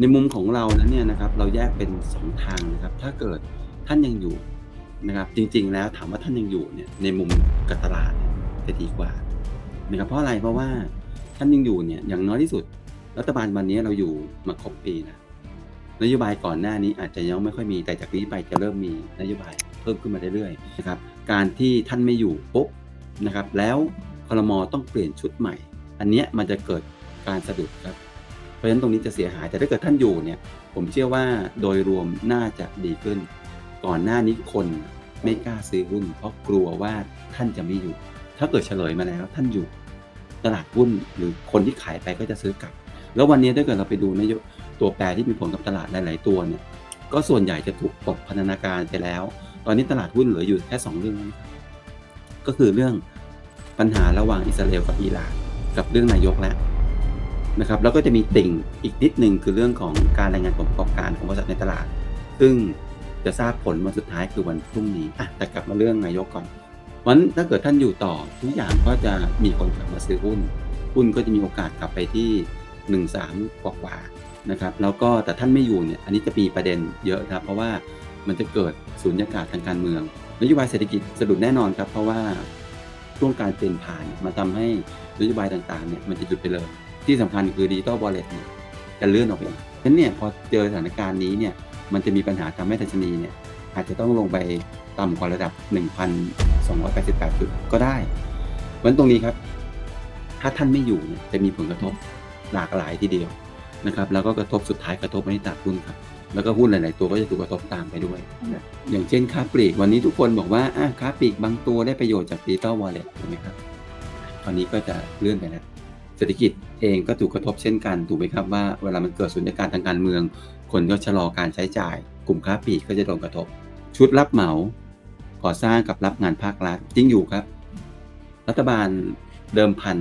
ในมุมของเรานั้นเนี่ยนะครับเราแยกเป็น 2 ทางนะครับ ถ้าเกิดท่านยังอยู่นะครับ จริง ๆ แล้วถามว่าท่านยังอยู่เนี่ยในมุมการตลาดเนี่ยจะดีกว่านะครับเพราะอะไรเพราะว่าท่านยังอยู่เนี่ยอย่างน้อยที่สุด รัฐบาลวันนี้เราอยู่มาครบปีนะนโยบายก่อนหน้านี้อาจจะยังไม่ค่อยมีแต่จากนี้ไปจะเริ่มมีนโยบายเพิ่มขึ้นมาเรื่อยๆนะครับการที่ท่านไม่อยู่ปุ๊บนะครับแล้วคลมต้องเปลี่ยนชุดใหม่ อันเนี้ยมันจะเกิดการสะดุดครับ ราะฉะนั้นตรงนี้จะเสียหายแต่ถ้าเกิดท่านอยู่เนี่ย ผมเชื่อว่าโดยรวมน่าจะดีขึ้น ก่อนหน้านี้คนไม่กล้าซื้อหุ้น เพราะกลัวว่าท่านจะไม่อยู่ ถ้าเกิดเฉลยมาแล้วท่านอยู่ตลาดหุ้นหรือคนที่ขายไปก็จะซื้อกลับ แล้ววันนี้ถ้าเกิดเราไปดูนโยตัวแปรที่มีผลกับตลาดหลาย ๆ ตัวเนี่ยก็ส่วนใหญ่จะถูกตกพันธนาการไปแล้ว ตอนนี้ตลาดหุ้นเหลืออยู่แค่สองเรื่องก็คือเรื่องปัญหาระหว่างอิสราเอลกับอิหร่านกับเรื่องนายกแล้ว นะครับแล้วก็จะมีติ่งอีกนิดหนึ่งคือเรื่องของการรายงานผลประกอบการของบริษัทในตลาด ซึ่งจะทราบผลวันสุดท้ายคือวันพรุ่งนี้อะแต่กลับมาเรื่องนายกก่อนวันถ้าเกิดท่านอยู่ต่อทุกอย่างก็จะมีคนกลับมาซื้อหุ้นหุ้นก็จะมีโอกาสกลับไปที่1นึ่งสามกว่านะครับแล้วก็แต่ท่านไม่อยู่เนี่ยอันนี้จะมีประเด็นเยอะครับเพราะว่ามันจะเกิดสูญญากาศทางการเมืองนโยบายเศรษฐกิจสะดุดแน่นอนครับ เพราะว่าช่วงการเปลี่ยนผ่านมันทำให้นโยบายต่างๆเนี่ยมันจะหยุดไปเลย ที่สำคัญคือดิจิตอลวอลเล็ตเนี่ยจะเลื่อนออกไปฉะนั้นเนี่ยพอเจอสถานการณ์นี้เนี่ยมันจะมีปัญหาทำให้ดัชนีเนี่ยอาจจะต้องลงไปต่ำกว่าระดับ 1,288 จุดก็ได้เพราะฉะนั้นตรงนี้ครับ ถ้าท่านไม่อยู่เนี่ยจะมีผลกระทบหลากหลายทีเดียวนะครับแล้วก็กระทบสุดท้ายกระทบไปที่ตลาดหุ้นครับ แล้วก็หุ้นหลาย ๆ ตัวก็จะถูกกระทบตามไปด้วย อย่างเช่นค้าปลีกวันนี้ทุกคนบอกว่าอะค้าปลีกบางตัวได้ประโยชน์จากดิจิตอลวอลเล็ตถูกไหมครับตอนนี้ก็จะเลื่อนไปแล้ว เศรษฐกิจเองก็ถูกกระทบเช่นกันถูกไหมครับว่าเวลามันเกิดสุญญากาศทางการเมือง คนก็ชะลอการใช้จ่าย กลุ่มค้าปลีกก็จะโดนกระทบ ชุดรับเหมาก่อสร้างกับรับงานภาครัฐจริงอยู่ครับ รัฐบาลเดิมพัน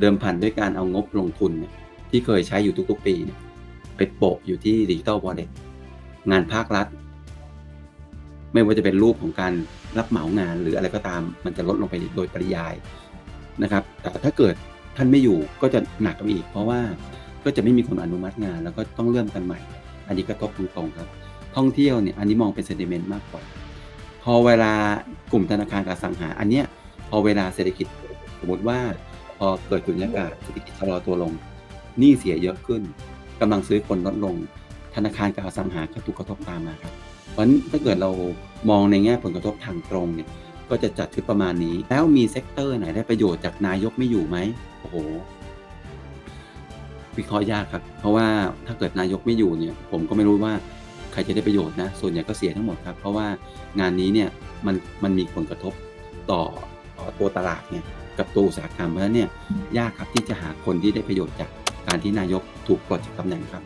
เดิมพันด้วยการเอางบลงทุนที่เคยใช้อยู่ทุกๆปีเนี่ยไปโปะอยู่ที่ดิจิตอลวอลเล็ตงานภาครัฐ ไม่ว่าจะเป็นรูปของการรับเหมางานหรืออะไรก็ตามมันจะลดลงไปโดยปริยายนะครับ แต่ถ้าเกิด ท่านไม่อยู่ก็จะหนักกว่าอีก เพราะว่าก็จะไม่มีคนอนุมัติงาน แล้วก็ต้องเลื่อนกันใหม่ อันนี้กระทบตรงๆครับ ท่องเที่ยวเนี่ยอันนี้มองเป็นเซนติเมนต์มากกว่า พอเวลากลุ่มธนาคารกับสังหา อันเนี้ยพอเวลาเศรษฐกิจสมมติว่าพอเกิดสุญญากาศเศรษฐกิจชะลอตัวลงหนี้เสียเยอะขึ้นกำลังซื้อคนลดลง ธนาคารกับอสังหาก็ถูกกระทบตามมาครับ เพราะฉะนั้นถ้าเกิดเรามองในแง่ผลกระทบทางตรงเนี่ยก็จะจัดชุดประมาณนี้ แล้วมีเซกเตอร์ไหนได้ประโยชน์จากนายกไม่อยู่ไหม อ้โหวิเคราะห์ยากครับ เพราะว่าถ้าเกิดนายกไม่อยู่เนี่ย ผมก็ไม่รู้ว่าใครจะได้ประโยชน์นะ ส่วนใหญ่ก็เสียทั้งหมดครับ เพราะว่างานนี้เนี่ยมันมันมีผลกระทบต่อต่อตัวตลาดเนี่ยกับตัวอุตสาหกรรมเพราะฉะนั้นเนี่ยยากครับที่จะหาคนที่ได้ประโยชน์จากการที่นายกถูกปลดจากตำแหน่งครับ